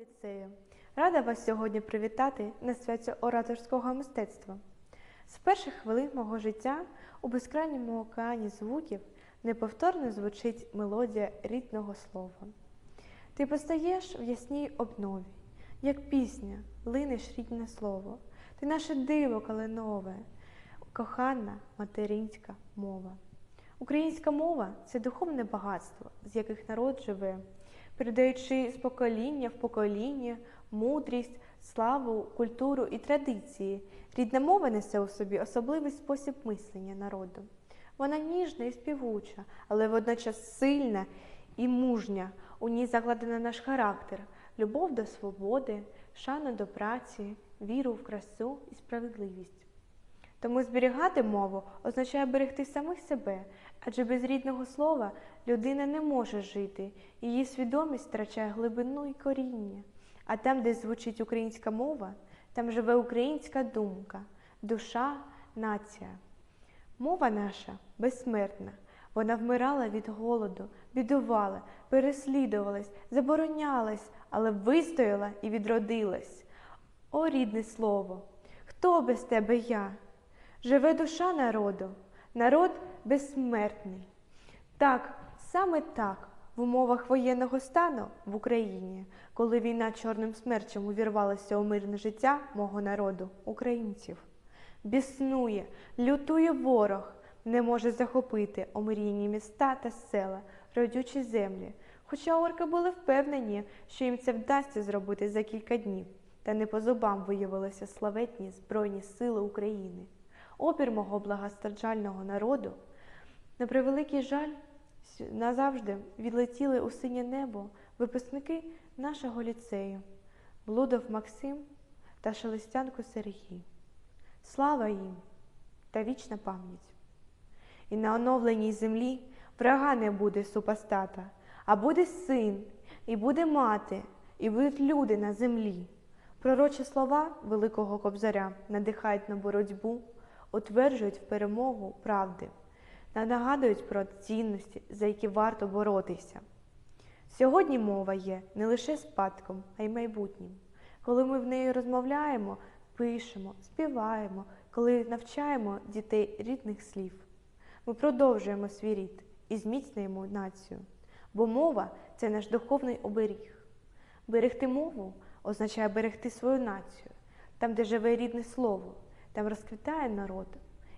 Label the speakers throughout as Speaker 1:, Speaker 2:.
Speaker 1: ліцею. Рада вас сьогодні привітати на святі ораторського мистецтва. З перших хвилин мого життя у безкрайньому океані звуків неповторно звучить мелодія рідного слова. Ти постаєш в ясній обнові, як пісня, линеш рідне слово. Ти наше диво калинове, кохана материнська мова. Українська мова це духовне багатство, з яких народ живе, передаючи з покоління в покоління мудрість, славу, культуру і традиції. Рідна мова несе у собі особливий спосіб мислення народу. Вона ніжна і співуча, але водночас сильна і мужня. У ній закладено наш характер, любов до свободи, шану до праці, віру в красу і справедливість. Тому зберігати мову означає берегти самих себе, адже без рідного слова людина не може жити, її свідомість втрачає глибину і коріння. А там, де звучить українська мова, там живе українська думка, душа, нація. Мова наша безсмертна. Вона вмирала від голоду, бідувала, переслідувалась, заборонялась, але вистояла і відродилась. О, рідне слово! Хто без тебе я? Живе душа народу, народ безсмертний. Так, саме так, в умовах воєнного стану в Україні, коли війна чорним смерчем увірвалася у мирне життя мого народу, українців. Біснує, лютує ворог, не може захопити омрійні міста та села, родючі землі. Хоча орки були впевнені, що їм це вдасться зробити за кілька днів, та не по зубам виявилися славетні Збройні сили України. Опір мого благостраджального народу, на превеликий жаль, назавжди відлетіли у синє небо випускники нашого ліцею Блудов Максим та Шелестянко Сергій. Слава їм та вічна пам'ять. І на оновленій землі врага не буде супостата, а буде син, і буде мати, і будуть люди на землі. Пророчі слова Великого Кобзаря надихають на боротьбу, утверджують в перемогу правди та нагадують про цінності, за які варто боротися. Сьогодні мова є не лише спадком, а й майбутнім. Коли ми в неї розмовляємо, пишемо, співаємо, коли навчаємо дітей рідних слів. Ми продовжуємо свій рід і зміцнюємо націю, бо мова це наш духовний оберіг. Берегти мову означає берегти свою націю. Там, де живе рідне слово, там розквітає народ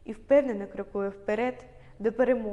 Speaker 1: і впевнено крокує вперед до перемоги.